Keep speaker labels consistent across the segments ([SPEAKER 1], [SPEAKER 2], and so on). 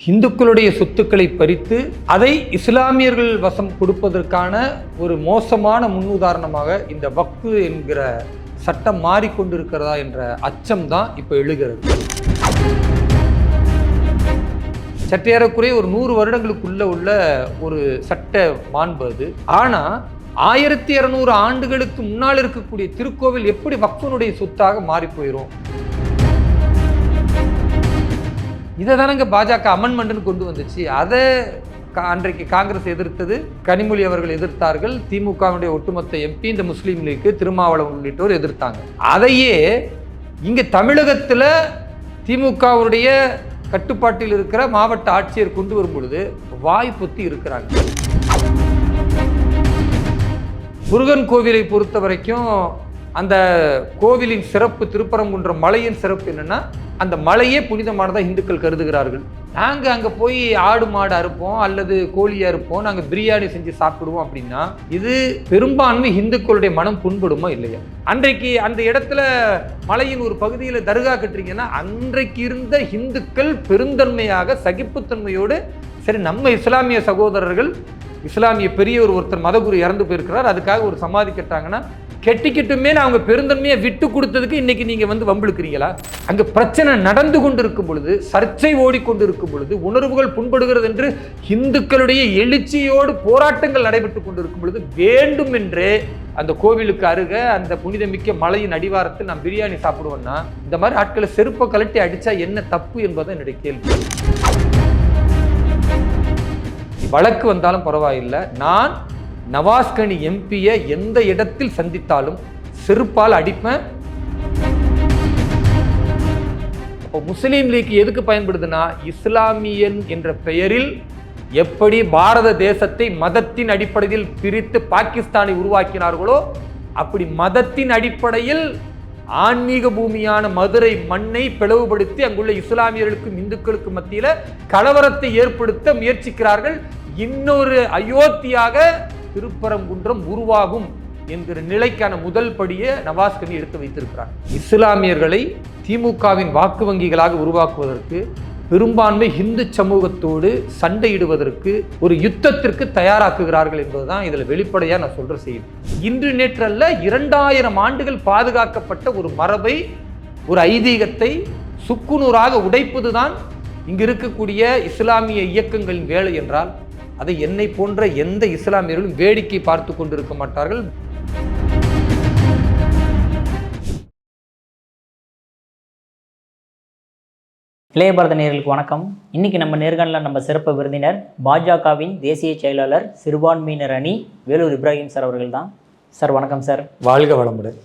[SPEAKER 1] இந்துக்களுடைய சொத்துக்களை பறித்து அதை இஸ்லாமியர்கள் வசம் கொடுப்பதற்கான ஒரு மோசமான முன்னுதாரணமாக இந்த வக்ஃபு என்கிற சட்டம் மாறிக்கொண்டிருக்கிறதா என்ற அச்சம் தான் இப்போ எழுகிறது. சற்றேறக்குறைய ஒரு நூறு வருடங்களுக்குள்ள உள்ள ஒரு சட்ட மாண்பு அது. ஆனால் ஆயிரத்தி இரநூறு ஆண்டுகளுக்கு முன்னால் இருக்கக்கூடிய திருக்கோவில் எப்படி வக்ஃபனுடைய சொத்தாக மாறி போயிரும்? இதை தானங்க பாஜக அமெண்ட்மெண்ட்னு கொண்டு வந்துச்சு. அதை கா- அன்றைக்கு காங்கிரஸ் எதிர்த்தது கனிமொழி அவர்கள் எதிர்த்தார்கள் திமுகவுடைய ஒட்டுமொத்த எம்பி இந்த முஸ்லீம் லீக்கு திருமாவளவன் உள்ளிட்டோர் எதிர்த்தாங்க. அதையே இங்கே தமிழகத்தில் திமுகவுடைய கட்டுப்பாட்டில் இருக்கிற மாவட்ட ஆட்சியர் கொண்டு வரும் பொழுது வாய் பொத்தி இருக்கிறாங்க. முருகன் கோவிலை பொறுத்த வரைக்கும் அந்த கோவிலின் சிறப்பு திருப்பரங்குன்ற மலையின் சிறப்பு என்னென்னா அந்த மலையே புனிதமானதாக இந்துக்கள் கருதுகிறார்கள். நாங்கள் அங்கே போய் ஆடு மாடு அறுப்போம் அல்லது கோழி அறுப்போம் நாங்கள் பிரியாணி செஞ்சு சாப்பிடுவோம் அப்படின்னா இது பெரும்பான்மை இந்துக்களுடைய மனம் புண்படுமா இல்லையா? அன்றைக்கு அந்த இடத்துல மலையின் ஒரு பகுதியில் தர்கா கட்டுறீங்கன்னா அன்றைக்கு இருந்த இந்துக்கள் பெருந்தன்மையாக சகிப்புத்தன்மையோடு சரி நம்ம இஸ்லாமிய சகோதரர்கள் இஸ்லாமிய பெரிய ஒருத்தர் மதகுரு இறந்து போயிருக்கிறார் அதுக்காக ஒரு சமாதி கட்டாங்கன்னா கெட்டிக்கிட்டுமே அவங்க பெருந்தன்மையை விட்டு கொடுத்ததுக்கு இன்னைக்கு நீங்க வந்து வம்பிழுக்கிறீங்களா? அங்க பிரச்சனை நடந்து கொண்டிருக்கும் பொழுது சர்ச்சை ஓடிக்கொண்டு இருக்கும் பொழுது உணர்வுகள் புண்படுகிறது என்று இந்துக்களுடைய எழுச்சியோடு போராட்டங்கள் நடைபெற்றுக் கொண்டிருக்கும் பொழுது வேண்டுமென்றே அந்த கோவிலுக்கு அருக அந்த புனிதமிக்க மலையின் அடிவாரத்தில் நான் பிரியாணி சாப்பிடுவேன்னா இந்த மாதிரி ஆட்களை செருப்பை கழட்டி அடிச்சா என்ன தப்பு என்பது என்னுடைய கேள்வி. வழக்கு வந்தாலும் பரவாயில்லை. நான் நவாஸ்கனி எம்பியை எந்த இடத்தில் சந்தித்தாலும் செருப்பால் அடிப்பேன். அப்போ முஸ்லீம் லீக் எதுக்கு பயன்படுதுன்னா இஸ்லாமியன் என்ற பெயரில் எப்படி பாரத தேசத்தை மதத்தின் அடிப்படையில் பிரித்து பாகிஸ்தானை உருவாக்கினார்களோ அப்படி மதத்தின் அடிப்படையில் ஆன்மீக பூமியான மதுரை மண்ணை பிளவுபடுத்தி அங்குள்ள இஸ்லாமியர்களுக்கும் இந்துக்களுக்கும் மத்தியில் கலவரத்தை ஏற்படுத்த முயற்சிக்கிறார்கள். இன்னொரு அயோத்தியாக திருப்பரங்குன்றம் உருவாகும் என்கிற நிலைக்கான முதல் படியை நவாஸ்கனி எடுத்து வைத்திருக்கிறார். இஸ்லாமியர்களை திமுகவின் வாக்கு வங்கிகளாக உருவாக்குவதற்கு பெரும்பான்மை இந்து சமூகத்தோடு சண்டையிடுவதற்கு ஒரு யுத்தத்திற்கு தயாராக்குகிறார்கள் என்பதுதான் இதில் வெளிப்படையாக நான் சொல்ற செய்தி. இன்று நேற்றல்ல இரண்டாயிரம் ஆண்டுகள் பாதுகாக்கப்பட்ட ஒரு மரபை ஒரு ஐதீகத்தை சுக்குநூறாக உடைப்பதுதான் இங்கு இருக்கக்கூடிய இஸ்லாமிய இயக்கங்களின் வேலை என்றால் அதை என்னை போன்ற எந்த இஸ்லாமியர்களும் வேடிக்கை பார்த்து கொண்டிருக்க மாட்டார்கள்.
[SPEAKER 2] இளைய பாரத நேயர்களுக்கு வணக்கம். இன்னைக்கு நம்ம நேர்காணல நம்ம சிறப்பு விருந்தினர் பாஜகவின் தேசிய செயலாளர் சிறுபான்மையினர் அணி வேலூர் இப்ராஹிம் சார் அவர்கள் தான் சார் வணக்கம் சார்.
[SPEAKER 1] வாழ்க வளமுடன்.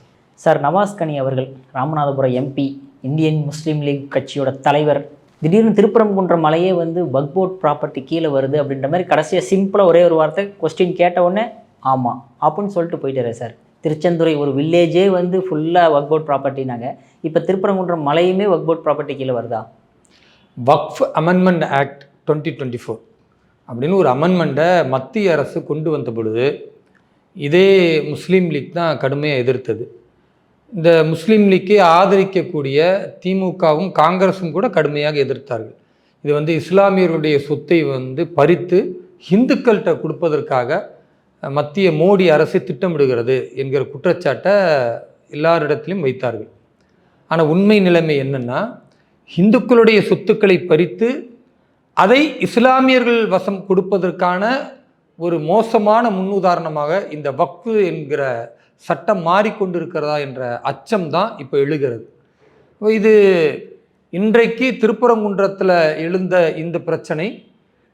[SPEAKER 2] சார் நவாஸ் கனி அவர்கள் Ramanathapuram MP Indian Muslim League கட்சியோட தலைவர் திடீர்னு திருப்பரங்குன்ற மலையே வந்து பக்போட் ப்ராப்பர்ட்டி கீழே வருது அப்படின்ற மாதிரி கடைசியாக சிம்பிளாக ஒரே ஒரு வார்த்தை கொஸ்டின் கேட்ட உடனே ஆமாம் அப்படின்னு சொல்லிட்டு போயிட்டாரு சார் திருச்செந்துறை ஒரு வில்லேஜே வந்து ஃபுல்லாக ஒர்க் அவுட் ப்ராப்பர்ட்டினாங்க இப்போ திருப்பரங்குன்றம் மலையுமே ஒர்க் அவுட் ப்ராப்பர்ட்டி கீழே வருதா?
[SPEAKER 1] Waqf amendment act twenty twenty four அப்படின்னு ஒரு அமெண்ட்மெண்ட்டை மத்திய அரசு கொண்டு வந்த பொழுது இதே முஸ்லீம் லீக் தான் கடுமையாக எதிர்த்தது. இந்த முஸ்லீம் லீக்கை ஆதரிக்கக்கூடிய திமுகவும் காங்கிரஸும் கூட கடுமையாக எதிர்த்தார்கள். இது வந்து இஸ்லாமியருடைய சொத்தை வந்து பறித்து இந்துக்கள்கிட்ட கொடுப்பதற்காக மத்திய மோடி அரசு திட்டமிடுகிறது என்கிற குற்றச்சாட்டை எல்லாரிடத்திலும் வைத்தார்கள். ஆனால் உண்மை நிலைமை என்னென்னா இந்துக்களுடைய சொத்துக்களை பறித்து அதை இஸ்லாமியர்கள் வசம் கொடுப்பதற்கான ஒரு மோசமான முன்னுதாரணமாக இந்த வக்ஃபு என்கிற சட்டம் மாறிக்கொண்டிருக்கிறதா என்ற அச்சம் தான் இப்போ எழுகிறது. இது இன்றைக்கு திருப்பரங்குன்றத்தில் எழுந்த இந்த பிரச்சனை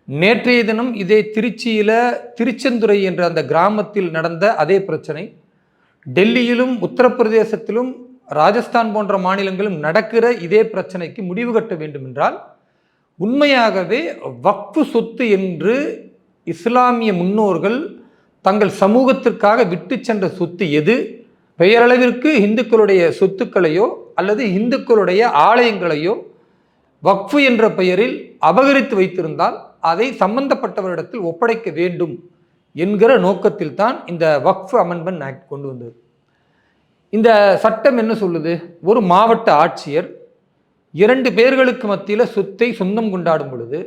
[SPEAKER 1] நேற்றைய தினம் இதே திருச்சியில் திருச்செந்துறை என்ற அந்த கிராமத்தில் நடந்த அதே பிரச்சனை டெல்லியிலும் உத்தரப்பிரதேசத்திலும் ராஜஸ்தான் போன்ற மாநிலங்களும் நடக்கிற இதே பிரச்சனைக்கு முடிவு கட்ட வேண்டும் என்றால் உண்மையாகவே வக்ஃபு சொத்து என்று இஸ்லாமிய முன்னோர்கள் தங்கள் சமூகத்திற்காக விட்டு சென்ற சொத்து எது? பெயரளவிற்கு இந்துக்களுடைய சொத்துக்களையோ அல்லது இந்துக்களுடைய ஆலயங்களையோ வக்ஃபு என்ற பெயரில் அபகரித்து வைத்திருந்தால் அதை சம்பந்தப்பட்டவரிடத்தில் ஒப்படைக்க வேண்டும் என்கிற நோக்கத்தில் தான் இந்த வக்ஃப் அமெண்ட்மெண்ட் ஆக்ட் கொண்டு வந்தது. இந்த சட்டம் என்ன சொல்லுது? ஒரு மாவட்ட ஆட்சியர் இரண்டு பேர்களுக்கு மத்தியில் சொத்தை சொந்தம் கொண்டாடும் பொழுது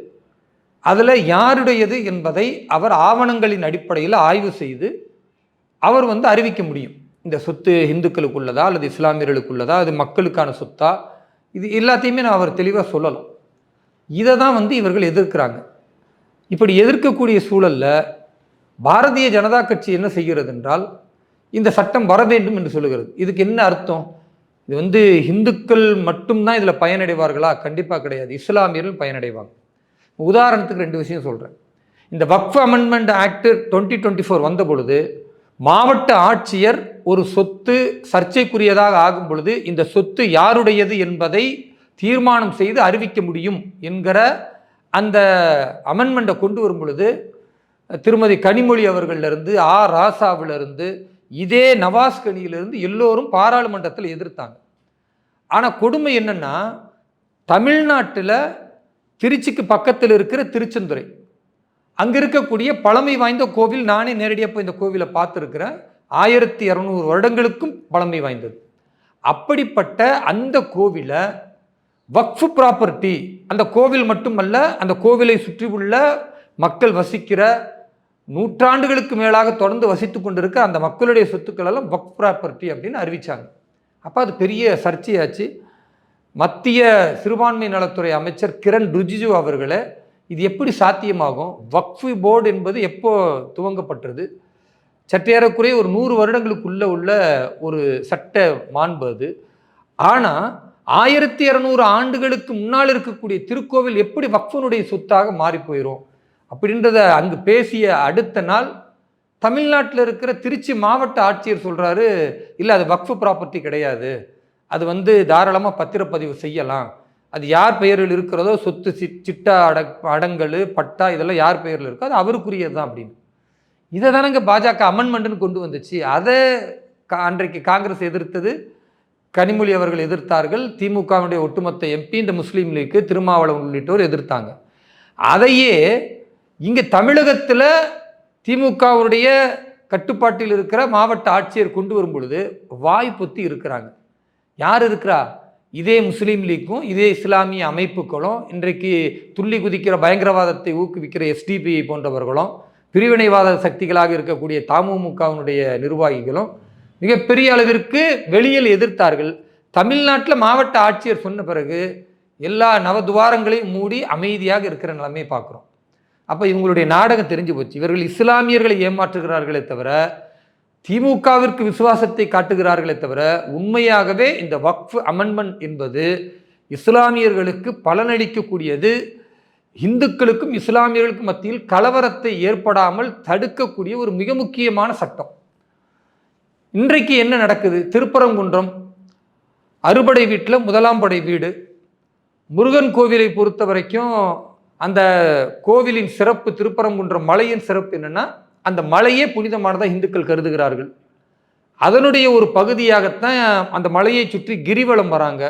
[SPEAKER 1] அதில் யாருடையது என்பதை அவர் ஆவணங்களின் அடிப்படையில் ஆய்வு செய்து அவர் வந்து அறிவிக்க முடியும். இந்த சொத்து இந்துக்களுக்குள்ளதா அல்லது இஸ்லாமியர்களுக்குள்ளதா அது மக்களுக்கான சொத்தா? இது எல்லாத்தையுமே நான் அவர் தெளிவாக சொல்லலாம் இதை தான் வந்து இவர்கள் எதிர்க்கிறாங்க. இப்படி எதிர்க்கக்கூடிய சூழல்ல பாரதிய ஜனதா கட்சி என்ன செய்கிறது என்றால் இந்த சட்டம் வர வேண்டும் என்று சொல்லுகிறது. இதுக்கு என்ன அர்த்தம்? இது வந்து இந்துக்கள் மட்டும்தான் இதில் பயனடைவார்களா? கண்டிப்பாக கிடையாது. இஸ்லாமியர்கள் பயனடைவாங்க. உதாரணத்துக்கு ரெண்டு விஷயம் சொல்கிறேன் இந்த Waqf amendment act twenty twenty four வந்த பொழுது மாவட்ட ஆட்சியர் ஒரு சொத்து சர்ச்சைக்குரியதாக ஆகும் பொழுது இந்த சொத்து யாருடையது என்பதை தீர்மானம் செய்து அறிவிக்க முடியும் என்கிற அந்த அமெண்ட்மெண்ட்டை கொண்டு வரும் பொழுது திருமதி கனிமொழி அவர்களிலிருந்து ஆ. ராசாவிலிருந்து இதே நவாஸ் கனியிலிருந்து எல்லோரும் பாராளுமன்றத்தில் எதிர்த்தாங்க. ஆனால் கொடுமை என்னென்னா தமிழ்நாட்டில் திருச்சிக்கு பக்கத்தில் இருக்கிற திருச்செந்துறை. அங்கே இருக்கக்கூடிய பழமை வாய்ந்த கோவில் நானே நேரடியாக போய் இந்த கோவிலை பார்த்துருக்கிறேன். ஆயிரத்தி இரநூறு வருடங்களுக்கும் பழமை வாய்ந்தது. அப்படிப்பட்ட அந்த கோவிலை வக்ஃபு ப்ராப்பர்ட்டி அந்த கோவில் மட்டுமல்ல அந்த கோவிலை சுற்றி உள்ள மக்கள் வசிக்கிற நூற்றாண்டுகளுக்கு மேலாக தொடர்ந்து வசித்து கொண்டிருக்க அந்த மக்களுடைய சொத்துக்கள் எல்லாம் வக்ஃப் ப்ராப்பர்ட்டி அப்படின்னு அறிவித்தாங்க அப்போ அது பெரிய சர்ச்சையாச்சு. மத்திய சிறுபான்மை நலத்துறை அமைச்சர் கிரண் ரிஜிஜு அவர்களே இது எப்படி சாத்தியமாகும்? வக்ஃபு போர்டு என்பது எப்போ துவங்கப்பட்டது? சற்றேறக்குறைய ஒரு நூறு வருடங்களுக்குள்ளே உள்ள ஒரு சட்ட மாண்பு அது. ஆனால் ஆயிரத்தி இரநூறு ஆண்டுகளுக்கு முன்னால் இருக்கக்கூடிய திருக்கோவில் எப்படி வக்ஃபனுடைய சொத்தாக மாறி போயிடும் அப்படின்றத அங்கு பேசிய அடுத்த நாள் தமிழ்நாட்டில் இருக்கிற திருச்சி மாவட்ட ஆட்சியர் சொல்கிறாரு இல்லை அது வக்ஃபு ப்ராப்பர்ட்டி கிடையாது. அது வந்து தாராளமாக பத்திரப்பதிவு செய்யலாம். அது யார் பெயரில் இருக்கிறதோ சொத்து சி சிட்டா அட அடங்கல் பட்டா இதெல்லாம் யார் பெயரில் இருக்கோ அது அவருக்குரியது தான் அப்படின்னு. இதை தானேங்க பாஜக அமெண்ட்மெண்ட்னு கொண்டு வந்துச்சு. அதை கா- அன்றைக்கு காங்கிரஸ் எதிர்த்தது கனிமொழி அவர்கள் எதிர்த்தார்கள் திமுகவினுடைய ஒட்டுமொத்த எம்பி இந்த முஸ்லீம் லீக்கு திருமாவளவன் உள்ளிட்டோர் எதிர்த்தாங்க. அதையே இங்கே தமிழகத்தில் திமுகவுடைய கட்டுப்பாட்டில் இருக்கிற மாவட்ட ஆட்சியர் கொண்டு வரும் பொழுது வாய் பொத்தி இருக்கிறாங்க. யார் இருக்கிறா? இதே முஸ்லீம் லீக்கும் இதே இஸ்லாமிய அமைப்புகளும் இன்றைக்கு துள்ளி குதிக்கிற பயங்கரவாதத்தை ஊக்குவிக்கிற எஸ்டிபிஐ போன்றவர்களும் பிரிவினைவாத சக்திகளாக இருக்கக்கூடிய தமுமுகவினுடைய நிர்வாகிகளும் மிகப்பெரிய அளவிற்கு வெளியில் எதிர்த்தார்கள். தமிழ்நாட்டில் மாவட்ட ஆட்சியர் சொன்ன பிறகு எல்லா நவதுவாரங்களையும் மூடி அமைதியாக இருக்கிற நிலைமையை பார்க்குறோம். அப்போ இவங்களுடைய நாடகம் தெரிஞ்சு போச்சு. இவர்கள் இஸ்லாமியர்களை ஏமாற்றுகிறார்களே தவிர திமுகவிற்கு விசுவாசத்தை காட்டுகிறார்களே தவிர உண்மையாகவே இந்த வக்ஃப் அமெண்ட்மெண்ட் என்பது இஸ்லாமியர்களுக்கு பலனளிக்கக்கூடியது. இந்துக்களுக்கும் இஸ்லாமியர்களுக்கும் மத்தியில் கலவரத்தை ஏற்படாமல் தடுக்கக்கூடிய ஒரு மிக முக்கியமான சட்டம். இன்றைக்கு என்ன நடக்குது? திருப்பரங்குன்றம் அறுபடை வீட்டில் முதலாம் படை வீடு. முருகன் கோவிலை பொறுத்த வரைக்கும் அந்த கோவிலின் சிறப்பு திருப்பரங்குன்றம் மலையின் சிறப்பு என்னென்னா அந்த மலையே புனிதமானதாக இந்துக்கள் கருதுகிறார்கள். அதனுடைய ஒரு பகுதியாகத்தான் அந்த மலையை சுற்றி கிரிவலம் வராங்க.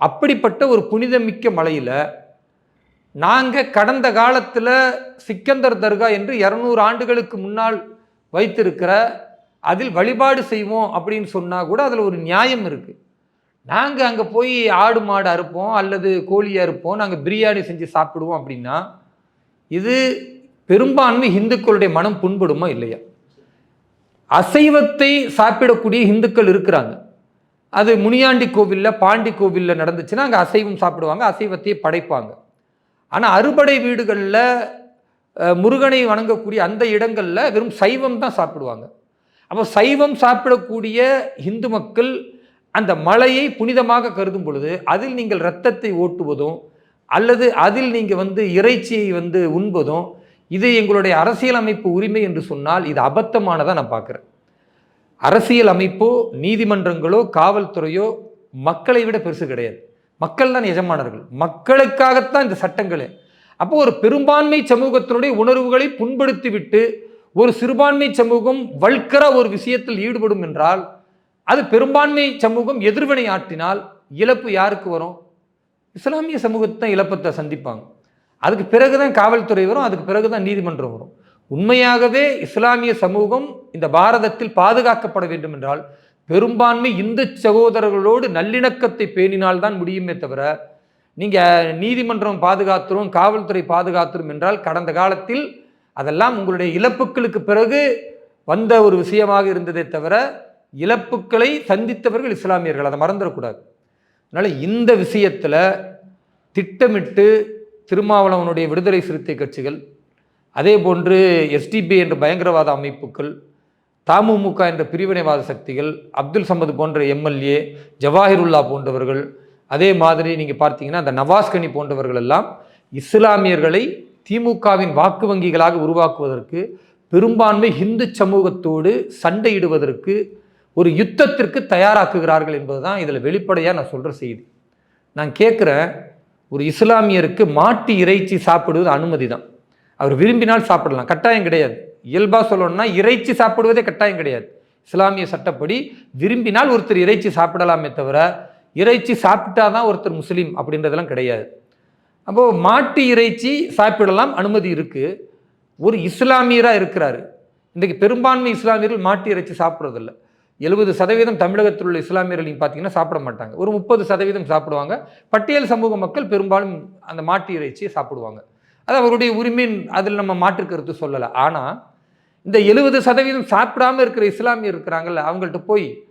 [SPEAKER 1] அப்படிப்பட்ட ஒரு புனிதமிக்க மலையில் நாங்கள் கடந்த காலத்தில் சிக்கந்தர் தர்கா என்று இரநூறு ஆண்டுகளுக்கு முன்னால் வைத்திருக்கிற அதில் வழிபாடு செய்வோம் அப்படின்னு சொன்னால் கூட அதில் ஒரு நியாயம் இருக்குது நாங்கள் அங்கே போய் ஆடு மாடு அறுப்போம் அல்லது கோழி அறுப்போம் நாங்கள் பிரியாணி செஞ்சு சாப்பிடுவோம் அப்படின்னா இது பெரும்பான்மை இந்துக்களுடைய மனம் புண்படுமா இல்லையா? அசைவத்தை சாப்பிடக்கூடிய இந்துக்கள் இருக்கிறாங்க. அது முனியாண்டி கோவிலில் பாண்டி கோவிலில் நடந்துச்சுன்னா அங்கே அசைவம் சாப்பிடுவாங்க அசைவத்தையே படைப்பாங்க. ஆனால் அறுபடை வீடுகளில் முருகனை வணங்கக்கூடிய அந்த இடங்களில் வெறும் சைவம் தான் சாப்பிடுவாங்க. அப்போ சைவம் சாப்பிடக்கூடிய இந்து மக்கள் அந்த மலையை புனிதமாக கருதும் பொழுது அதில் நீங்கள் இரத்தத்தை ஓட்டுவதும் அல்லது அதில் நீங்கள் வந்து இறைச்சியை வந்து உண்பதும் இது எங்களுடைய அரசியலமைப்பு உரிமை என்று சொன்னால் இது அபத்தமானதாக நான் பார்க்குறேன். அரசியல் அமைப்போ நீதிமன்றங்களோ காவல்துறையோ மக்களை விட பெருசு கிடையாது. மக்கள் தான் எஜமானர்கள். மக்களுக்காகத்தான் இந்த சட்டங்களே. அப்போ ஒரு பெரும்பான்மை சமூகத்தினுடைய உணர்வுகளை புண்படுத்தி விட்டு ஒரு சிறுபான்மை சமூகம் வல்கர ஒரு விஷயத்தில் ஈடுபடும் என்றால் அது பெரும்பான்மை சமூகம் எதிர்வினை ஆற்றினால் இழப்பு யாருக்கு வரும்? இஸ்லாமிய சமூகத்தை தான் இழப்பத்தை சந்திப்பாங்க. அதுக்கு பிறகு தான் காவல்துறை வரும் அதுக்கு பிறகு தான் நீதிமன்றம் வரும். உண்மையாகவே இஸ்லாமிய சமூகம் இந்த பாரதத்தில் பாதுகாக்கப்பட வேண்டும் என்றால் பெரும்பான்மை இந்து சகோதரர்களோடு நல்லிணக்கத்தை பேணினால்தான் முடியுமே தவிர நீங்கள் நீதிமன்றம் பாதுகாத்துரும் காவல்துறை பாதுகாத்துரும் என்றால் கடந்த காலத்தில் அதெல்லாம் உங்களுடைய இழப்புகளுக்கு பிறகு வந்த ஒரு விஷயமாக இருந்ததே தவிர இழப்புக்களை சந்தித்தவர்கள் இஸ்லாமியர்கள். அதை மறந்துடக்கூடாது. அதனால் இந்த விஷயத்தில் திட்டமிட்டு திருமாவளவனுடைய விடுதலை சிறுத்தை கட்சிகள் அதே போன்று எஸ்டிபி என்ற பயங்கரவாத அமைப்புகள் தமுமுக என்ற பிரிவினைவாத சக்திகள் அப்துல் சமது போன்ற எம்எல்ஏ ஜவாஹிருல்லா போன்றவர்கள் அதே மாதிரி நீங்கள் பார்த்தீங்கன்னா அந்த நவாஸ்கனி போன்றவர்கள் எல்லாம் இஸ்லாமியர்களை திமுகவின் வாக்கு வங்கிகளாக உருவாக்குவதற்கு பெரும்பான்மை இந்து சமூகத்தோடு சண்டையிடுவதற்கு ஒரு யுத்தத்திற்கு தயாராக்குகிறார்கள் என்பதுதான் இதில் வெளிப்படையாக நான் சொல்கிற செய்தி. நான் கேட்குறேன் ஒரு இஸ்லாமியருக்கு மாட்டு இறைச்சி சாப்பிடுவது அனுமதி தான் அவர் விரும்பினால் சாப்பிடலாம் கட்டாயம் கிடையாது. இயல்பாக சொல்லணும்னா இறைச்சி சாப்பிடுவதே கட்டாயம் கிடையாது. இஸ்லாமிய சட்டப்படி விரும்பினால் ஒருத்தர் இறைச்சி சாப்பிடலாமே தவிர இறைச்சி சாப்பிட்டா தான் ஒருத்தர் முஸ்லீம் அப்படின்றதெல்லாம் கிடையாது. அப்போது மாட்டு இறைச்சி சாப்பிடலாம் அனுமதி இருக்குது ஒரு இஸ்லாமியராக இருக்கிறாரு. இன்றைக்கு பெரும்பான்மை இஸ்லாமியர்கள் மாட்டு இறைச்சி சாப்பிட்றதில்ல. எழுபது சதவீதம் தமிழகத்தில் உள்ள இஸ்லாமியர்கள் பார்த்தீங்கன்னா சாப்பிட மாட்டாங்க. ஒரு முப்பது சதவீதம் சாப்பிடுவாங்க. பட்டியல் சமூக மக்கள் பெரும்பாலும் அந்த மாட்டு இறைச்சியை சாப்பிடுவாங்க. அது அவருடைய உரிமையின் அதில் நம்ம மாற்று கருத்து சொல்லலை. ஆனால் இந்த எழுபது சதவீதம் சாப்பிடாம இருக்கிற இஸ்லாமியர் இருக்கிறாங்கல்ல அவங்கள்ட்ட போய்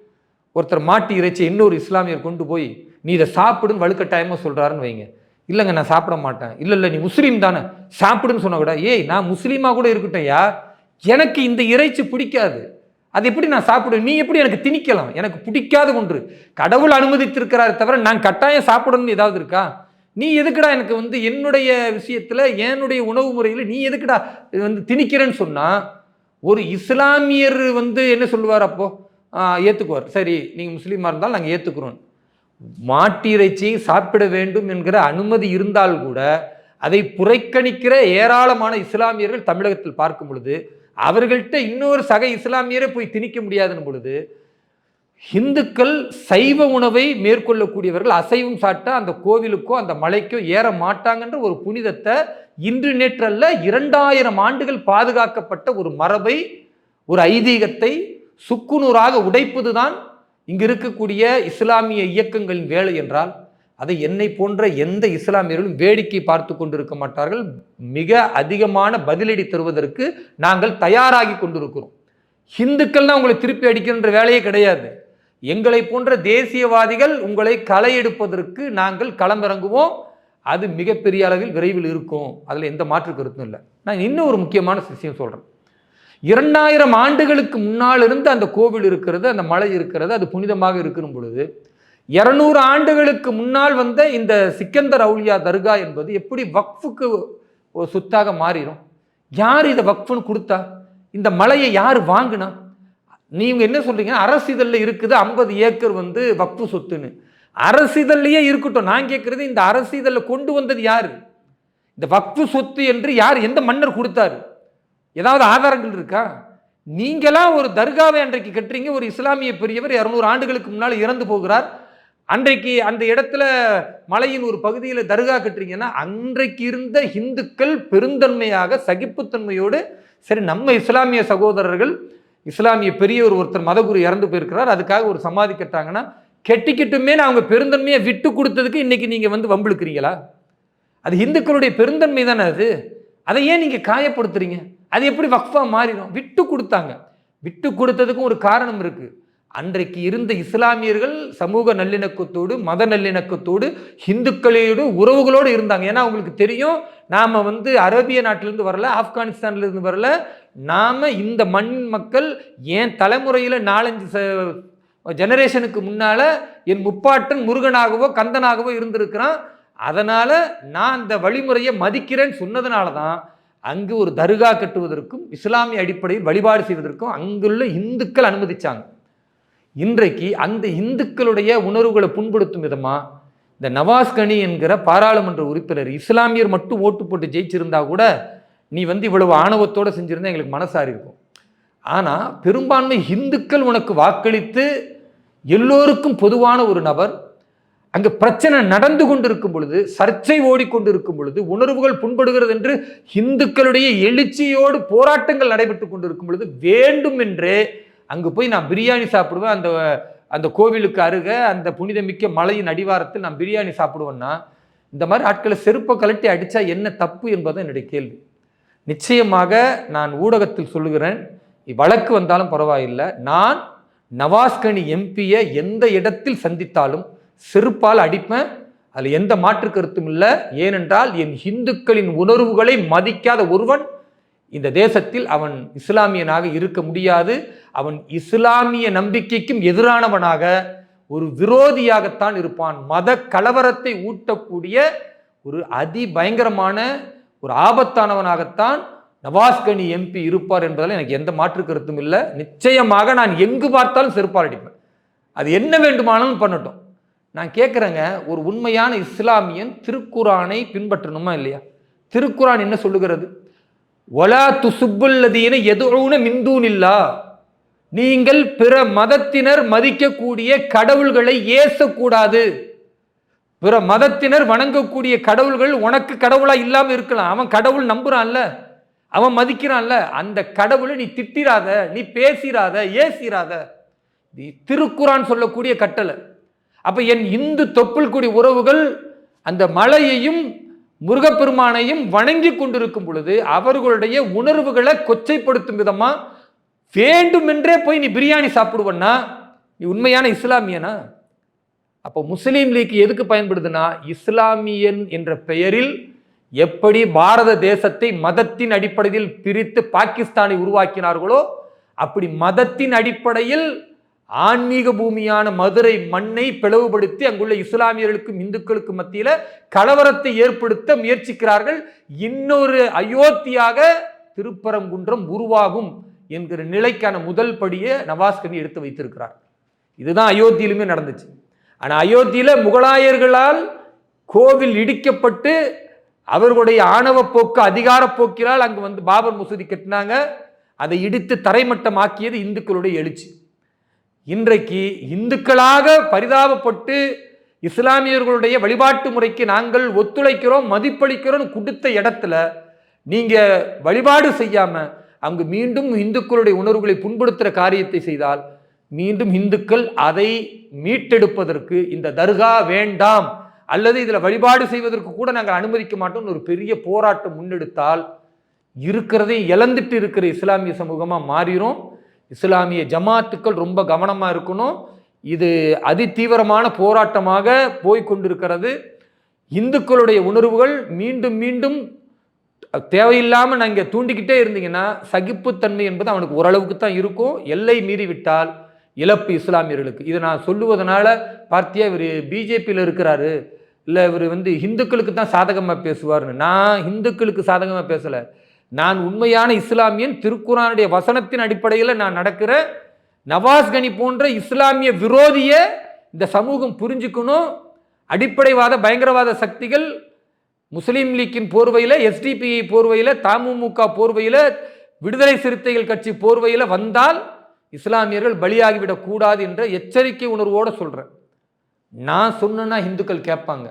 [SPEAKER 1] ஒருத்தர் மாட்டு இறைச்சி இன்னொரு இஸ்லாமியர் கொண்டு போய் நீ இதை சாப்பிடுன்னு வலுக்கட்டாயமாக சொல்கிறாருன்னு வைங்க. இல்லைங்க நான் சாப்பிட மாட்டேன். இல்லை இல்லை நீ முஸ்லீம் தானே. சாப்பிடுன்னு சொன்ன கூட ஏய் நான் முஸ்லீமாக கூட இருக்கட்டும் யா. எனக்கு இந்த இறைச்சி பிடிக்காது. அது எப்படி நான் சாப்பிடுவேன்? நீ எப்படி எனக்கு திணிக்கலாம்? எனக்கு பிடிக்காத ஒன்று. கடவுள் அனுமதித்திருக்கிறார் தவிர நான் கட்டாயம் சாப்பிடணும்னு ஏதாவது இருக்கா? நீ எதுக்குடா எனக்கு வந்து என்னுடைய விஷயத்தில் என்னுடைய உணவு முறையில் நீ எதுக்குடா வந்து திணிக்கிறேன்னு சொன்னால் ஒரு இஸ்லாமியர் வந்து என்ன சொல்லுவார் அப்போது ஏற்றுக்குவார் சரி நீங்கள் முஸ்லீமாக இருந்தால் நாங்கள் ஏற்றுக்குறோம் மாட்டிறைச்சி சாப்பிட வேண்டும் என்கிற அனுமதி இருந்தால் கூட அதை புறக்கணிக்கிற ஏராளமான இஸ்லாமியர்கள் தமிழகத்தில் பார்க்கும் பொழுது அவர்கள்ட்ட இன்னொரு சக இஸ்லாமியரை போய் திணிக்க முடியாதுன்னு பொழுது இந்துக்கள் சைவ உணவை மேற்கொள்ளக்கூடியவர்கள் அசைவம் சாப்பிட்டா அந்த கோவிலுக்கோ அந்த மலைக்கோ ஏற மாட்டாங்கன்ற ஒரு புனிதத்தை இன்று நேற்றல்ல இரண்டாயிரம் ஆண்டுகள் பாதுகாக்கப்பட்ட ஒரு மரபை ஒரு ஐதீகத்தை சுக்குநூறாக உடைப்பதுதான் இங்கு இருக்கக்கூடிய இஸ்லாமிய இயக்கங்களின் வேலை என்றால் அதை என்னை போன்ற எந்த இஸ்லாமியர்களும் வேடிக்கை பார்த்து கொண்டிருக்க மாட்டார்கள். மிக அதிகமான பதிலடி தருவதற்கு நாங்கள் தயாராகி கொண்டிருக்கிறோம். ஹிந்துக்கள் தான் உங்களை திருப்பி அடிக்கின்ற வேலையே கிடையாது. எங்களை போன்ற தேசியவாதிகள் உங்களை களை எடுப்பதற்கு நாங்கள் களமிறங்குவோம். அது மிகப்பெரிய அளவில் விரைவில் இருக்கும். அதில் எந்த மாற்று கருத்தும் இல்லை. நான் இன்னும் ஒரு முக்கியமான விஷயம் சொல்கிறேன் இரண்டாயிரம் ஆண்டுகளுக்கு முன்னால் இருந்து அந்த கோவில் இருக்கிறது அந்த மலை இருக்கிறது அது புனிதமாக இருக்கிற பொழுது இரநூறு ஆண்டுகளுக்கு முன்னால் வந்த இந்த சிக்கந்தர் அவுலியா தர்கா என்பது எப்படி வக்ஃபுக்கு ஒரு சொத்தாக மாறிடும்? யார் இதை வக்ஃபுன்னு கொடுத்தா? இந்த மலையை யார் வாங்கினா? நீங்க என்ன சொல்றீங்க அரசிதழில் இருக்குது ஐம்பது ஏக்கர் வந்து வக்ஃபு சொத்துன்னு. அரசிதழ்லையே இருக்கட்டும். நான் கேட்கறது இந்த அரசிதழில் கொண்டு வந்தது யார்? இந்த வக்ஃபு சொத்து என்று யார் எந்த மன்னர் கொடுத்தாரு? ஏதாவது ஆதாரங்கள் இருக்கா? நீங்களாம் ஒரு தர்காவை அன்றைக்கு கட்டுறீங்க. ஒரு இஸ்லாமிய பெரியவர் இரநூறு ஆண்டுகளுக்கு முன்னால் இறந்து போகிறார். அன்றைக்கு அந்த இடத்துல மலையின் ஒரு பகுதியில் தர்கா கட்டுறீங்கன்னா அன்றைக்கு இருந்த இந்துக்கள் பெருந்தன்மையாக சகிப்புத்தன்மையோடு சரி நம்ம இஸ்லாமிய சகோதரர்கள் இஸ்லாமிய பெரியவர் ஒருத்தர் மதகுரு இறந்து போயிருக்கிறார் அதுக்காக ஒரு சமாதி கட்டாங்கன்னா கெட்டிக்கிட்டுமே அவங்க பெருந்தன்மையை விட்டு கொடுத்ததுக்கு இன்னைக்கு நீங்கள் வந்து வம்பிழுக்கிறீங்களா? அது இந்துக்களுடைய பெருந்தன்மை தானே அது? அதை ஏன் நீங்கள் காயப்படுத்துறீங்க? அது எப்படி வக்ஃபா மாறிடும்? விட்டு கொடுத்தாங்க. விட்டு கொடுத்ததுக்கும் ஒரு காரணம் இருக்குது அன்றைக்கு இருந்த இஸ்லாமியர்கள் சமூக நல்லிணக்கத்தோடு மத நல்லிணக்கத்தோடு இந்துக்களோடு உறவுகளோடு இருந்தாங்க. ஏன்னா அவங்களுக்கு தெரியும் நாம் வந்து அரேபிய நாட்டிலேருந்து வரல ஆப்கானிஸ்தான்லேருந்து வரல. நாம் இந்த மண் மக்கள் என் தலைமுறையில் நாலஞ்சு ஜெனரேஷனுக்கு முன்னால் என் முப்பாட்டன் முருகனாகவோ கந்தனாகவோ இருந்திருக்கிறான். அதனால் நான் அந்த வழிமுறையை மதிக்கிறேன்னு சொன்னதுனால தான் அங்கு ஒரு தர்கா கட்டுவதற்கும் இஸ்லாமிய அடிப்படையில் வழிபாடு செய்வதற்கும் அங்குள்ள இந்துக்கள் அனுமதிச்சாங்க. இன்றைக்கு அந்த இந்துக்களுடைய உணர்வுகளை புண்படுத்தும் விதமாக இந்த நவாஸ்கனி என்கிற பாராளுமன்ற உறுப்பினர் இஸ்லாமியர் மட்டும் ஓட்டு போட்டு ஜெயிச்சிருந்தா கூட நீ வந்து இவ்வளவு ஆணவத்தோடு செஞ்சிருந்தா எங்களுக்கு மனசாரி இருக்கும். ஆனால் பெரும்பான்மை இந்துக்கள் உனக்கு வாக்களித்து எல்லோருக்கும் பொதுவான ஒரு நபர் அங்கு பிரச்சனை நடந்து கொண்டிருக்கும் பொழுது சர்ச்சை ஓடிக்கொண்டிருக்கும் பொழுது உணர்வுகள் புண்படுகிறது என்று இந்துக்களுடைய எழுச்சியோடு போராட்டங்கள் நடைபெற்று கொண்டிருக்கும் பொழுது வேண்டும் என்றே அங்கே போய் நான் பிரியாணி சாப்பிடுவேன். அந்த அந்த கோவிலுக்கு அருக அந்த புனிதமிக்க மலையின் அடிவாரத்தில் நான் பிரியாணி சாப்பிடுவேன்னா இந்த மாதிரி ஆட்களை செருப்பை கழட்டி அடித்தா என்ன தப்பு என்பது என்னுடைய கேள்வி. நிச்சயமாக நான் ஊடகத்தில் சொல்லுகிறேன். வழக்கு வந்தாலும் பரவாயில்லை. நான் நவாஸ்கனி எம்பியை எந்த இடத்தில் சந்தித்தாலும் செருப்பால் அடிப்பேன். அதில் எந்த மாற்று கருத்தும் இல்லை. ஏனென்றால் என் இந்துக்களின் உணர்வுகளை மதிக்காத ஒருவன் இந்த தேசத்தில் அவன் இஸ்லாமியனாக இருக்க முடியாது. அவன் இஸ்லாமிய நம்பிக்கைக்கும் எதிரானவனாக ஒரு விரோதியாகத்தான் இருப்பான். மத கலவரத்தை ஊட்டக்கூடிய ஒரு அதிபயங்கரமான ஒரு ஆபத்தானவனாகத்தான் நவாஸ்கனி எம்பி இருப்பார் என்பதால் எனக்கு எந்த மாற்று கருத்தும் இல்லை. நிச்சயமாக நான் எங்கு பார்த்தாலும் செருப்பால் அடிப்பேன். அது என்ன வேண்டுமானாலும் பண்ணட்டும். நான் கேட்குறேங்க ஒரு உண்மையான இஸ்லாமியன் திருக்குரானை பின்பற்றணுமா இல்லையா? திருக்குரான் என்ன சொல்லுகிறது? ஒலா துசுப்புல்லதீன எதுவுன மிந்தூனில்லா நீங்கள் பிற மதத்தினர் மதிக்கக்கூடிய கடவுள்களை ஏசக்கூடாது. பிற மதத்தினர் வணங்கக்கூடிய கடவுள்கள் உனக்கு கடவுளா இல்லாமல் இருக்கலாம். அவன் கடவுள் நம்புறான்ல. அவன் மதிக்கிறான்ல. அந்த கடவுளை நீ திட்டிராத நீ பேசிராத ஏசிராத. நீ திருக்குறான் சொல்லக்கூடிய கட்டளை. அப்ப என் இந்து தொப்புள் குடி உறவுகள் அந்த மலையையும் முருகப்பெருமானையும் வணங்கி கொண்டிருக்கும் பொழுது அவர்களுடைய உணர்வுகளை கொச்சைப்படுத்தும் விதமாக வேண்டுமென்றே போய் நீ பிரியாணி சாப்பிடுவன்னா நீ உண்மையான இஸ்லாமியனா? அப்போ முஸ்லீம் லீக் எதுக்கு பயன்படுதுன்னா இஸ்லாமியன் என்ற பெயரில் எப்படி பாரத தேசத்தை மதத்தின் அடிப்படையில் பிரித்து பாகிஸ்தானை உருவாக்கினார்களோ அப்படி மதத்தின் அடிப்படையில் ஆன்மீக பூமியான மதுரை மண்ணை பிளவுபடுத்தி அங்குள்ள இஸ்லாமியர்களுக்கும் இந்துக்களுக்கும் மத்தியில் கலவரத்தை ஏற்படுத்த முயற்சிக்கிறார்கள். இன்னொரு அயோத்தியாக திருப்பரங்குன்றம் உருவாகும். என்கிற நிலைக்கான முதல் படியை நவாஸ்கனி எடுத்து வைத்திருக்கிறார். இதுதான் அயோத்தியிலுமே நடந்துச்சு. ஆனால் அயோத்தியில் முகலாயர்களால் கோவில் இடிக்கப்பட்டு அவர்களுடைய ஆணவ போக்கு அதிகார போக்கினால் அங்கு வந்து பாபர் மசூதி கட்டினாங்க. அதை இடித்து தரைமட்டமாக்கியது இந்துக்களுடைய எழுச்சி. இன்றைக்கு இந்துக்களாக பரிதாபப்பட்டு இஸ்லாமியர்களுடைய வழிபாட்டு முறைக்கு நாங்கள் ஒத்துழைக்கிறோம் மதிப்பளிக்கிறோம் கொடுத்த இடத்துல நீங்கள் வழிபாடு செய்யாமல் அங்கு மீண்டும் இந்துக்களுடைய உணர்வுகளை புண்படுத்துகிற காரியத்தை செய்தால் மீண்டும் இந்துக்கள் அதை மீட்டெடுப்பதற்கு இந்த தர்கா வேண்டாம் அல்லது இதில் வழிபாடு செய்வதற்கு கூட நாங்கள் அனுமதிக்க மாட்டோம்னு ஒரு பெரிய போராட்டம் முன்னெடுத்தால் இருக்கிறதை இழந்துட்டு இருக்கிற இஸ்லாமிய சமூகமாக மாறிடும் இஸ்லாமிய ஜமாத்துக்கள் ரொம்ப கவனமாக இருக்கணும். இது அதிதீவிரமான போராட்டமாக போய் கொண்டிருக்கிறது. இந்துக்களுடைய உணர்வுகள் மீண்டும் மீண்டும் தேவையில்லாமல் நீங்கள் தூண்டிக்கிட்டே இருந்தீங்கன்னா சகிப்புத்தன்மை என்பது அவனுக்கு ஓரளவுக்கு தான் இருக்கும். எல்லை மீறி விட்டால் இழப்பு இஸ்லாமியர்களுக்கு. இதை நான் சொல்லுவதனால பார்த்தியா இவர் பிஜேபியில் இருக்கிறாரு. இல்லை இவர் வந்து இந்துக்களுக்கு தான் சாதகமாக பேசுவார்னு. நான் இந்துக்களுக்கு சாதகமாக பேசலை. நான் உண்மையான இஸ்லாமியன் திருக்குறானுடைய வசனத்தின் அடிப்படையில் நான் நடக்கிற நவாஸ் கனி போன்ற இஸ்லாமிய விரோதியை இந்த சமூகம் புரிஞ்சுக்கணும். அடிப்படைவாத பயங்கரவாத சக்திகள் முஸ்லீம் லீக்கின் போர்வையில் எஸ்டிபிஐ போர்வையில் தமுமுக போர்வையில் விடுதலை சிறுத்தைகள் கட்சி போர்வையில் வந்தால் இஸ்லாமியர்கள் பலியாகிவிடக் கூடாது என்ற எச்சரிக்கை உணர்வோடு சொல்கிறேன் நான் சொன்னா இந்துக்கள் கேட்பாங்க.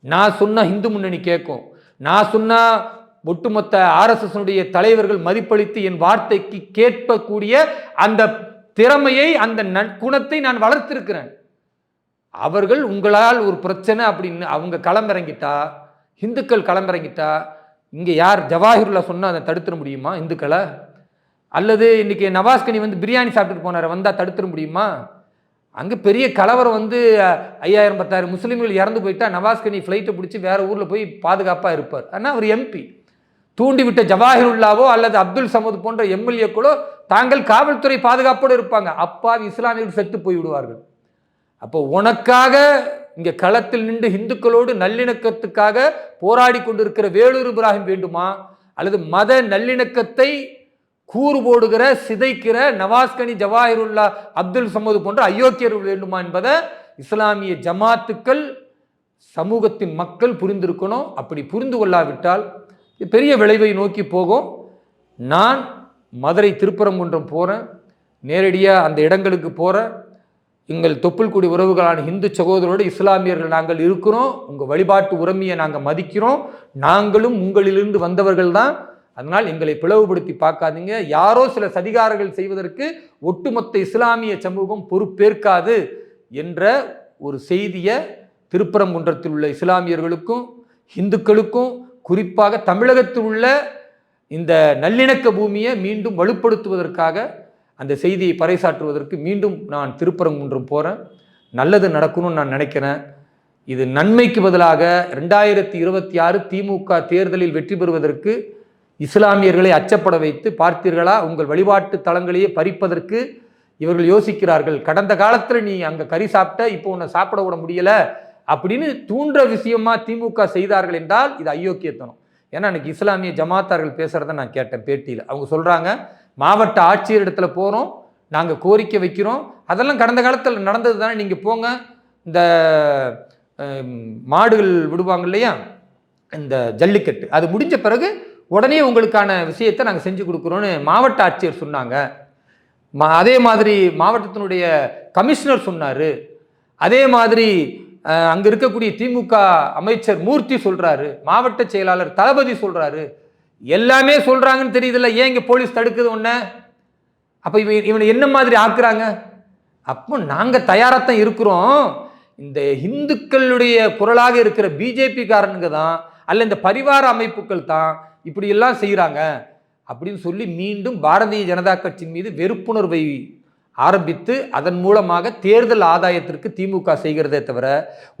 [SPEAKER 1] நான் சொன்ன இந்து முன்னணி கேட்கும். நான் சொன்னால் ஒட்டுமொத்த ஆர்எஸ்எஸ்னுடைய தலைவர்கள் மதிப்பளித்து என் வார்த்தைக்கு கேட்கக்கூடிய அந்த திறமையை அந்த நற்குணத்தை நான் வளர்த்திருக்கிறேன். அவர்கள் உங்களால் ஒரு பிரச்சனை அப்படின்னு அவங்க களமிறங்கிட்டா இந்துக்கள் களமிறங்கிட்டா இங்கே யார் ஜவாஹிருல்லா சொன்னால் அதை தடுத்துட முடியுமா இந்துக்களை? அல்லது இன்னைக்கு நவாஸ்கனி வந்து பிரியாணி சாப்பிட்டுட்டு போனார் வந்தால் தடுத்துட முடியுமா? அங்கே பெரிய கலவரம் வந்து ஐயாயிரம் பத்தாயிரம் முஸ்லீம்கள் இறந்து போயிட்டா நவாஸ்கனி ஃப்ளைட்டை பிடிச்சி வேறு ஊரில் போய் பாதுகாப்பாக இருப்பார். ஆனால் அவர் எம்பி தூண்டிவிட்ட ஜவாஹிருல்லாவோ அல்லது அப்துல் சமத் போன்ற எம்எல்ஏக்களோ தாங்கள் காவல்துறை பாதுகாப்போடு இருப்பாங்க. அப்பாவி இஸ்லாமியர்கள் செத்து போய் விடுவார்கள். அப்போ உனக்காக இங்கே களத்தில் நின்று இந்துக்களோடு நல்லிணக்கத்துக்காக போராடி கொண்டிருக்கிற வேலூர் இப்ராஹிம் வேண்டுமா? அல்லது மத நல்லிணக்கத்தை கூறு போடுகிற சிதைக்கிற நவாஸ்கனி ஜவாஹிருல்லா அப்துல் சமது போன்ற அயோக்கியர்கள் வேண்டுமா என்பதை இஸ்லாமிய ஜமாத்துக்கள் சமூகத்தின் மக்கள் புரிந்திருக்கணும். அப்படி புரிந்து கொள்ளாவிட்டால் பெரிய விளைவை நோக்கி போகும். நான் மதுரை திருப்பரங்குன்றம் போகிறேன் நேரடியாக அந்த இடங்களுக்கு போகிறேன் எங்கள் தொப்புள்குடி உறவுகளான இந்து சகோதரோடு இஸ்லாமியர்கள் நாங்கள் இருக்கிறோம். உங்கள் வழிபாட்டு உரிமையை நாங்கள் மதிக்கிறோம். நாங்களும் உங்களிலிருந்து வந்தவர்கள் தான். அதனால் எங்களை பிளவுபடுத்தி பார்க்காதீங்க. யாரோ சில சதிகாரங்கள் செய்வதற்கு ஒட்டுமொத்த இஸ்லாமிய சமூகம் பொறுப்பேற்காது என்ற ஒரு செய்தியை திருப்பரங்குன்றத்தில் உள்ள இஸ்லாமியர்களுக்கும் இந்துக்களுக்கும் குறிப்பாக தமிழகத்தில் உள்ள இந்த நல்லிணக்க பூமியை மீண்டும் வலுப்படுத்துவதற்காக அந்த செய்தியை பறைசாற்றுவதற்கு மீண்டும் நான் திருப்பரங்குன்றம் போகிறேன் நல்லது நடக்கணும்னு நான் நினைக்கிறேன். இது நன்மைக்கு பதிலாக ரெண்டாயிரத்தி இருபத்தி ஆறு திமுக தேர்தலில் வெற்றி பெறுவதற்கு இஸ்லாமியர்களை அச்சப்பட வைத்து பார்த்தீர்களா? உங்கள் வழிபாட்டு தலங்களையே பறிப்பதற்கு இவர்கள் யோசிக்கிறார்கள். கடந்த காலத்தில் நீ அங்கே கறி சாப்பிட்ட இப்போ உன்னை சாப்பிட விட முடியலை அப்படின்னு தூண்டுற விஷயமா திமுக செய்தார்கள் என்றால் இது அயோக்கியத்தனம். ஏன்னா அன்னைக்கு இஸ்லாமிய ஜமாத்தார்கள் பேசுகிறத நான் கேட்டேன் பேட்டியில். அவங்க சொல்கிறாங்க மாவட்ட ஆட்சியர் இடத்துல போகிறோம் நாங்கள் கோரிக்கை வைக்கிறோம். அதெல்லாம் கடந்த காலத்தில் நடந்தது தானே நீங்கள் போங்க. இந்த மாடுகள் விடுவாங்க இல்லையா? இந்த ஜல்லிக்கட்டு. அது முடிஞ்ச பிறகு உடனே உங்களுக்கான விஷயத்தை நாங்கள் செஞ்சு கொடுக்குறோன்னு மாவட்ட ஆட்சியர் சொன்னாங்க. மா அதே மாதிரி மாவட்டத்தினுடைய கமிஷனர் சொன்னார். அதே மாதிரி அங்கே இருக்கக்கூடிய திமுக அமைச்சர் மூர்த்தி சொல்கிறாரு மாவட்ட செயலாளர் தளபதி சொல்கிறாரு எல்லாமே சொல்கிறாங்கன்னு தெரியுதுல்ல ஏன் இங்கே போலீஸ் தடுக்குது ஒன்று அப்போ இவன் இவனை என்ன மாதிரி ஆக்குறாங்க? அப்போ நாங்கள் தயாராக தான் இருக்கிறோம். இந்த இந்துக்களுடைய குரலாக இருக்கிற பிஜேபி காரனுங்க தான் அல்ல இந்த பரிவார அமைப்புகள் தான் இப்படியெல்லாம் செய்கிறாங்க அப்படின்னு சொல்லி மீண்டும் பாரதிய ஜனதா கட்சியின் மீது வெறுப்புணர்வை ஆரம்பித்து அதன் மூலமாக தேர்தல் ஆதாயத்திற்கு திமுக செய்கிறதே தவிர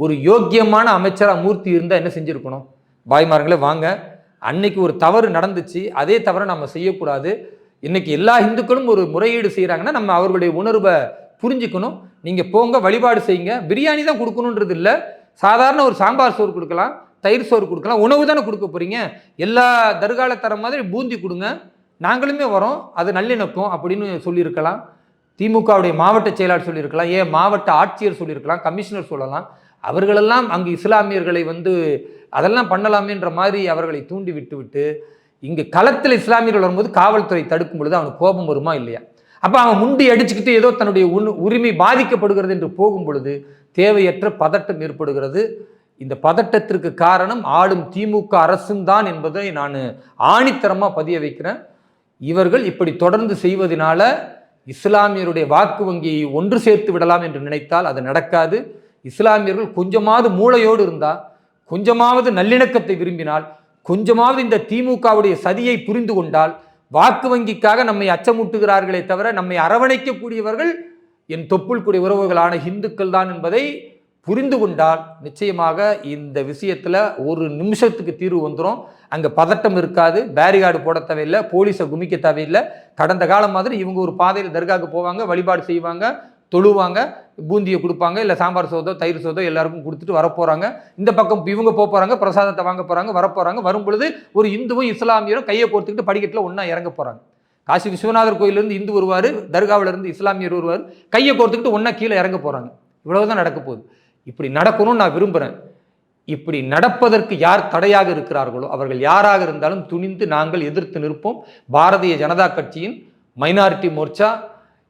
[SPEAKER 1] ஒரு யோக்கியமான அமைச்சராக மூர்த்தி இருந்தால் என்ன செஞ்சுருக்கணும்? பாய்மார்களே வாங்க. அன்னைக்கு ஒரு தவறு நடந்துச்சு அதே தவறை நம்ம செய்யக்கூடாது. இன்னைக்கு எல்லா இந்துக்களும் ஒரு முறையீடு செய்கிறாங்கன்னா நம்ம அவர்களுடைய உணர்வை புரிஞ்சுக்கணும். நீங்கள் போங்க வழிபாடு செய்யுங்க. பிரியாணி தான் கொடுக்கணுன்றது இல்லை. சாதாரண ஒரு சாம்பார் சோறு கொடுக்கலாம் தயிர் சோறு கொடுக்கலாம் உணவு தானே கொடுக்க போகிறீங்க எல்லா தர்கால தர மாதிரி பூந்தி கொடுங்க. நாங்களுமே வரோம் அது நல்லிணக்கம் அப்படின்னு சொல்லியிருக்கலாம். திமுகவுடைய மாவட்ட செயலாளர் சொல்லியிருக்கலாம். ஏன் மாவட்ட ஆட்சியர் சொல்லியிருக்கலாம் கமிஷனர் சொல்லலாம். அவர்களெல்லாம் அங்கு இஸ்லாமியர்களை வந்து அதெல்லாம் பண்ணலாமேன்ற மாதிரி அவர்களை தூண்டி விட்டு விட்டு இங்கே களத்தில் இஸ்லாமியர்கள் வரும்போது காவல்துறை தடுக்கும் பொழுது அவனுக்கு கோபம் வருமா இல்லையா? அப்போ அவன் முண்டி அடிச்சுக்கிட்டு ஏதோ தன்னுடைய உரிமை பாதிக்கப்படுகிறது என்று போகும் பொழுது தேவையற்ற பதட்டம் ஏற்படுகிறது. இந்த பதட்டத்திற்கு காரணம் ஆளும் திமுக அரசும் தான் என்பதை நான் ஆணித்தரமாக பதிய வைக்கிறேன். இவர்கள் இப்படி தொடர்ந்து செய்வதனால இஸ்லாமியருடைய வாக்கு வங்கியை ஒன்று சேர்த்து விடலாம் என்று நினைத்தால் அது நடக்காது. இஸ்லாமியர்கள் கொஞ்சமாவது மூளையோடு இருந்தால் கொஞ்சமாவது நல்லிணக்கத்தை விரும்பினால் கொஞ்சமாவது இந்த திமுகவுடைய சதியை புரிந்து கொண்டால் வாக்கு வங்கிக்காக நம்மை அச்சமூட்டுகிறார்களே தவிர நம்மை அரவணைக்கக்கூடியவர்கள் என் தொப்புள் கூடிய உறவுகளான இந்துக்கள் தான் என்பதை புரிந்து கொண்டால் நிச்சயமாக இந்த விஷயத்தில் ஒரு நிமிஷத்துக்கு தீர்வு வந்துடும் அங்கே பதட்டம் இருக்காது பேரிகார்டு போட தேவையில்லை போலீஸை குமிக்க தேவையில்லை. கடந்த காலம் மாதிரி இவங்க ஒரு பாதையில் தர்காவுக்கு போவாங்க வழிபாடு செய்வாங்க தொழுவாங்க பூந்தியை கொடுப்பாங்க இல்லை சாம்பார் சோதோ தயிர் சோதோ எல்லாருக்கும் கொடுத்துட்டு வரப்போகிறாங்க இந்த பக்கம் இவங்க போக போகிறாங்க பிரசாதத்தை வாங்க போகிறாங்க வரப்போகிறாங்க வரும் பொழுது ஒரு இந்துவும் இஸ்லாமியரும் கையை கோர்த்துக்கிட்டு படிக்கட்டில் ஒன்றா இறங்க போகிறாங்க காசி விஸ்வநாதர் கோயிலேருந்து இந்து வருவார் தர்காவிலேருந்து இஸ்லாமியர் வருவார் கையை கோர்த்துக்கிட்டு ஒன்றா கீழே இறங்க போகிறாங்க இவ்வளவுதான் நடக்க போகுது. இப்படி நடக்கணும்னு நான் விரும்புகிறேன் இப்படி நடப்பதற்கு யார் தடையாக இருக்கிறார்களோ அவர்கள் யாராக இருந்தாலும் துணிந்து நாங்கள் எதிர்த்து நிற்போம். பாரதிய ஜனதா கட்சியின் மைனாரிட்டி மோர்ச்சா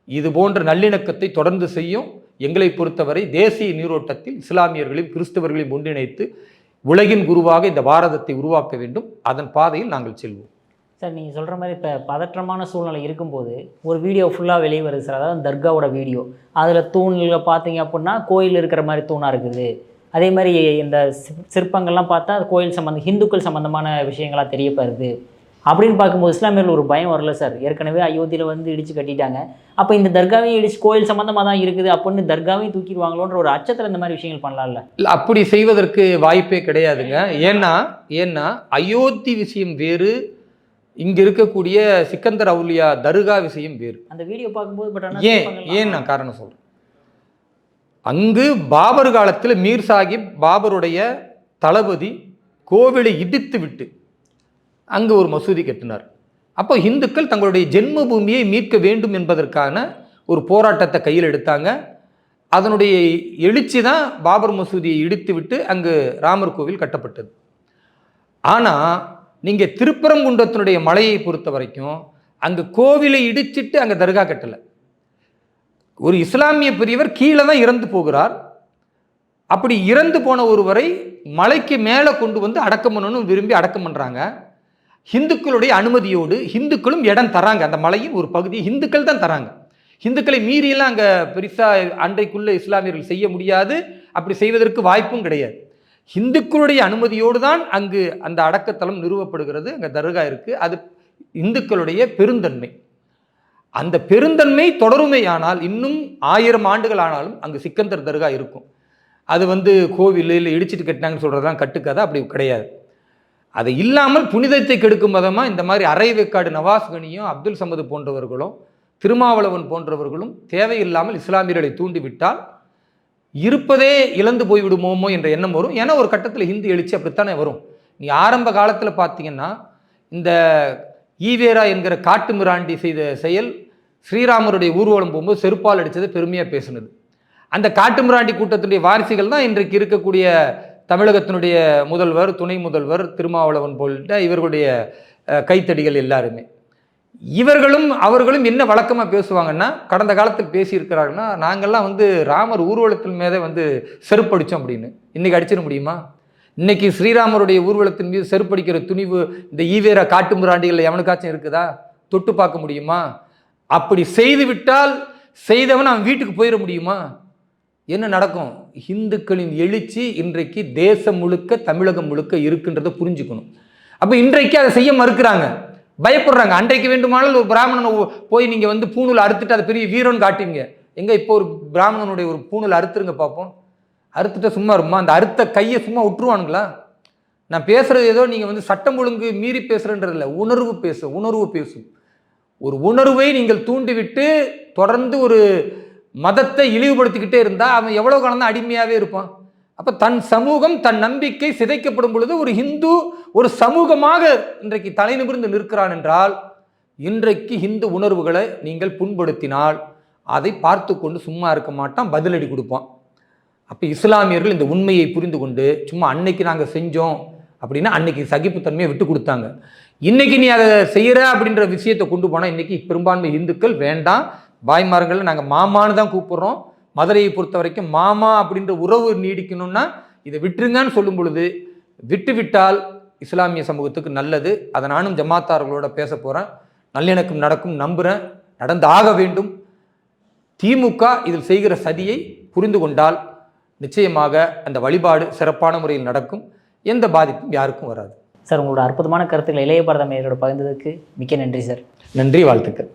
[SPEAKER 1] இது போன்ற நல்லிணக்கத்தை தொடர்ந்து செய்யும் எங்களை பொறுத்தவரை தேசிய நீரோட்டத்தில் இஸ்லாமியர்களையும் கிறிஸ்தவர்களையும் ஒன்றிணைத்து உலகின் குருவாக இந்த பாரதத்தை உருவாக்க வேண்டும். அதன் பாதையில் நாங்கள் செல்வோம்.
[SPEAKER 2] சார் நீங்கள் சொல்கிற மாதிரி இப்போ பதற்றமான சூழ்நிலை இருக்கும்போது ஒரு வீடியோ ஃபுல்லாக வெளியே வருது சார். அதாவது தர்காவோட வீடியோ. அதில் தூண்களை பார்த்தீங்க அப்படின்னா கோயில் இருக்கிற மாதிரி தூணாக இருக்குது. அதே மாதிரி இந்த சிற்பங்கள்லாம் பார்த்தா அது கோயில் சம்மந்த ஹிந்துக்கள் சம்மந்தமான விஷயங்களாக தெரியப்படுது. அப்படின்னு பார்க்கும்போது இஸ்லாமியர்கள் ஒரு பயம் வரல சார். ஏற்கனவே அயோத்தியில் வந்து இடித்து கட்டிட்டாங்க. அப்போ இந்த தர்காவையும் இடிச்சு கோயில் சம்மந்தமாக தான் இருக்குது. அப்படின்னு தர்காவையும் தூக்கிடுவாங்களோன்ற ஒரு அச்சத்தில் இந்த மாதிரி விஷயங்கள் பண்ணலாம்ல?
[SPEAKER 1] இல்ல, அப்படி செய்வதற்கு வாய்ப்பே கிடையாதுங்க. ஏன்னா ஏன்னா அயோத்தி விஷயம் வேறு இங்க இருக்கக்கூடிய சிக்கந்தர் அவுலியா தர்கா விஷயம் வேறு.
[SPEAKER 2] அந்த வீடியோ பார்க்கும்போது பட்
[SPEAKER 1] ஏன் ஏன் நான் காரணம் சொல்றேன்? அங்கு பாபர் காலத்தில் மீர் சாஹிப் பாபருடைய தளபதி கோவிலை இடித்து விட்டு அங்கே ஒரு மசூதி கட்டினார். அப்போ இந்துக்கள் தங்களுடைய ஜென்ம பூமியை மீட்க வேண்டும் என்பதற்கான ஒரு போராட்டத்தை கையில் எடுத்தாங்க. அதனுடைய எழுச்சி தான் பாபர் மசூதியை இடித்து விட்டு அங்கு ராமர் கோவில் கட்டப்பட்டது. ஆனால் நீங்கள் திருப்பரங்குன்றத்தினுடைய மலையை பொறுத்த வரைக்கும் அங்கே கோவிலை இடிச்சிட்டு அங்கே தர்கா கட்டலை. ஒரு இஸ்லாமிய பெரியவர் கீழே தான் இறந்து போகிறார். அப்படி இறந்து போன ஒருவரை மலைக்கு மேலே கொண்டு வந்து அடக்கம் பண்ணணும்னு விரும்பி அடக்கம் பண்ணுறாங்க ஹிந்துக்களுடைய அனுமதியோடு ஹிந்துக்களும் இடம் தராங்க. அந்த மலையின் ஒரு பகுதி ஹிந்துக்கள் தான் தராங்க. ஹிந்துக்களை மீறியெல்லாம் அங்கே பெருசாக அன்றைக்குள்ளே இஸ்லாமியர்கள் செய்ய முடியாது. அப்படி செய்வதற்கு வாய்ப்பும் கிடையாது. ஹிந்துக்களுடைய அனுமதியோடு தான் அங்கு அந்த அடக்கத்தலம் நிறுவப்படுகிறது. அங்கே தர்கா இருக்குது அது இந்துக்களுடைய பெருந்தன்மை. அந்த பெருந்தன்மை தொடருமையானால் இன்னும் ஆயிரம் ஆண்டுகள் ஆனாலும் அங்கு சிக்கந்தர் தர்கா இருக்கும். அது வந்து கோவில் இல்லை இடிச்சிட்டு கட்டினாங்கன்னு சொல்கிறதெல்லாம் கட்டுக்காத. அப்படி கிடையாது. அது இல்லாமல் புனிதத்தை கெடுக்கும் விதமாக இந்த மாதிரி அரை வேக்காடு நவாஸ் கனியும் அப்துல் சமது போன்றவர்களும் திருமாவளவன் போன்றவர்களும் தேவையில்லாமல் இஸ்லாமியர்களை தூண்டிவிட்டால் இருப்பதே இழந்து போய்விடுமோமோ என்ற எண்ணம் வரும். ஏன்னா ஒரு கட்டத்தில் ஹிந்தி எழுச்சி அப்படித்தானே வரும். நீ ஆரம்ப காலத்தில் பார்த்தீங்கன்னா இந்த ஈவேரா என்கிற காட்டு மிராண்டி செய்த செயல் ஸ்ரீராமருடைய ஊர்வலம் போகும்போது செருப்பால் அடித்தது பெருமையாக பேசுனது. அந்த காட்டு மிராண்டி கூட்டத்தினுடைய வாரிசுகள் தான் இன்றைக்கு இருக்கக்கூடிய தமிழகத்தினுடைய முதல்வர் துணை முதல்வர் திருமாவளவன் போல்ட்ட இவர்களுடைய கைத்தடிகள் எல்லாருமே. இவர்களும் அவர்களும் என்ன வழக்கமாக பேசுவாங்கன்னா கடந்த காலத்தில் பேசியிருக்கிறாங்கன்னா நாங்கள்லாம் வந்து ராமர் ஊர்வலத்தின் மீதே வந்து செருப்படித்தோம் அப்படின்னு. இன்றைக்கி அடிச்சிட முடியுமா? இன்றைக்கி ஸ்ரீராமருடைய ஊர்வலத்தின் மீது செருப்படிக்கிற துணிவு இந்த ஈவேரா காட்டு முராண்டிகளில் எவனுக்காச்சும் இருக்குதா? தொட்டு பார்க்க முடியுமா? அப்படி செய்து விட்டால் செய்தவன் அவன் வீட்டுக்கு போயிட முடியுமா? என்ன நடக்கும்? இந்துக்களின் எழுச்சி இன்றைக்கு தேசம் முழுக்க தமிழகம் முழுக்க இருக்குன்றதை புரிஞ்சுக்கணும். அப்போ இன்றைக்கு அதை செய்ய மறுக்கிறாங்க. பயப்படுறாங்க. அன்றைக்கு வேண்டுமானால் ஒரு பிராமணனை போய் நீங்கள் வந்து பூணூல் அறுத்துட்டு அதை பெரிய வீரன் காட்டுவீங்க எங்கே இப்போ ஒரு பிராமணனுடைய ஒரு பூணூல் அறுத்துருங்க பார்ப்போம் அறுத்துட்டா சும்மா இருமா அந்த அறுத்த கையை சும்மா விட்டுருவானுங்களா? நான் பேசுகிறது ஏதோ நீங்கள் வந்து சட்டம் ஒழுங்கு மீறி பேசுகிறன்றது இல்லை. உணர்வு பேசு உணர்வு பேசும் ஒரு உணர்வை நீங்கள் தூண்டிவிட்டு தொடர்ந்து ஒரு மதத்தை இழிவுபடுத்திக்கிட்டே இருந்தால் அவன் எவ்வளோ காலம் தான் அடிமையாகவே இருப்பான். அப்போ தன் சமூகம் தன் நம்பிக்கை சிதைக்கப்படும் பொழுது ஒரு ஹிந்து ஒரு சமூகமாக இன்றைக்கு தலை நிமிர்ந்து நிற்கிறான் என்றால் இன்றைக்கு ஹிந்து உணர்வுகளை நீங்கள் புண்படுத்தினால் அதை பார்த்து கொண்டு சும்மா இருக்க மாட்டான் பதிலடி கொடுப்பான். அப்போ இஸ்லாமியர்கள் இந்த உண்மையை புரிந்து கொண்டு சும்மா அன்னைக்கு நாங்கள் செஞ்சோம் அப்படின்னா அன்னைக்கு சகிப்புத்தன்மையை விட்டு கொடுத்தாங்க. இன்னைக்கு நீ அதை செய்கிற அப்படின்ற விஷயத்தை கொண்டு போனால் இன்னைக்கு பெரும்பான்மை இந்துக்கள் வேண்டாம் பாய்மார்களை நாங்கள் மாமான்னு தான் கூப்பிடுறோம். மதுரையை பொறுத்த வரைக்கும் மாமா அப்படின்ற உறவு நீடிக்கணும்னா இதை விட்டுருங்கன்னு சொல்லும் பொழுது விட்டு விட்டால் இஸ்லாமிய சமூகத்துக்கு நல்லது. அதை நானும் ஜமாத்தார்களோட பேச போகிறேன் நல்லிணக்கம் நடக்கும் நம்புகிறேன் நடந்து ஆக வேண்டும். திமுக இதில் செய்கிற சதியை புரிந்து கொண்டால் நிச்சயமாக அந்த வழிபாடு சிறப்பான முறையில் நடக்கும். எந்த பாதிப்பும் யாருக்கும் வராது.
[SPEAKER 2] சார் உங்களோட அற்புதமான கருத்துக்களை இளைய பாரதமையரோட பகிர்ந்ததுக்கு மிக்க நன்றி சார்.
[SPEAKER 1] நன்றி வாழ்த்துக்கள்.